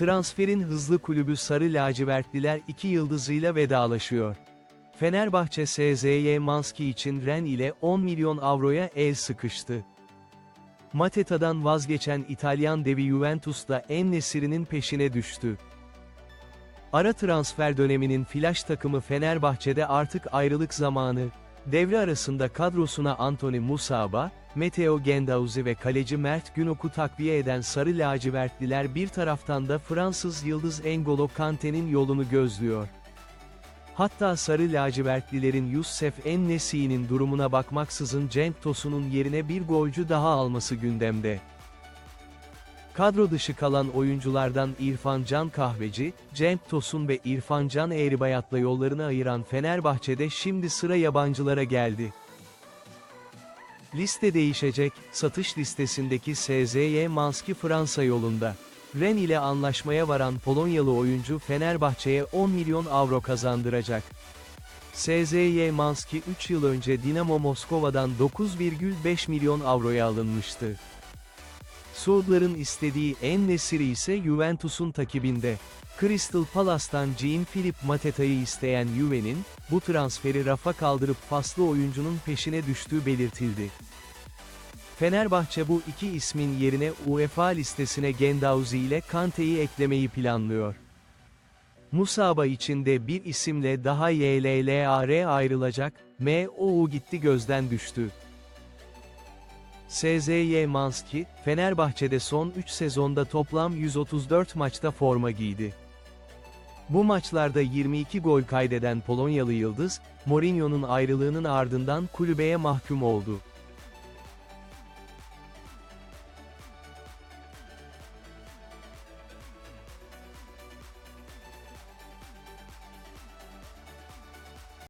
Transferin hızlı kulübü Sarı Lacivertliler iki yıldızıyla vedalaşıyor. Fenerbahçe SZY Manski için Ren ile 10 milyon avroya el sıkıştı. Mateta'dan vazgeçen İtalyan devi Juventus da En-Nesyri'nin peşine düştü. Ara transfer döneminin flash takımı Fenerbahçe'de artık ayrılık zamanı. Devre arasında kadrosuna Anthony Musaba, Matteo Gendauzi ve kaleci Mert Günok'u takviye eden Sarı Lacivertliler bir taraftan da Fransız yıldız N'Golo Kante'nin yolunu gözlüyor. Hatta Sarı Lacivertlilerin Youssef En-Nesyri'nin durumuna bakmaksızın Cenk Tosun'un yerine bir golcü daha alması gündemde. Kadro dışı kalan oyunculardan İrfan Can Kahveci, Cenk Tosun ve İrfan Can Eğribayat'la yollarını ayıran Fenerbahçe'de şimdi sıra yabancılara geldi. Liste değişecek, satış listesindeki SZY Manski Fransa yolunda. Ren ile anlaşmaya varan Polonyalı oyuncu Fenerbahçe'ye 10 milyon avro kazandıracak. SZY Manski 3 yıl önce Dinamo Moskova'dan 9,5 milyon avroya alınmıştı. Suudların istediği en nesiri ise Juventus'un takibinde. Crystal Palace'tan Jean-Philippe Mateta'yı isteyen Juve'nin, bu transferi rafa kaldırıp paslı oyuncunun peşine düştüğü belirtildi. Fenerbahçe bu iki ismin yerine UEFA listesine Gendauzi ile Kante'yi eklemeyi planlıyor. Musaba için de bir isimle daha YLLAR ayrılacak, MOU gitti gözden düştü. SZY Manski, Fenerbahçe'de son 3 sezonda toplam 134 maçta forma giydi. Bu maçlarda 22 gol kaydeden Polonyalı Yıldız, Mourinho'nun ayrılığının ardından kulübeye mahkum oldu.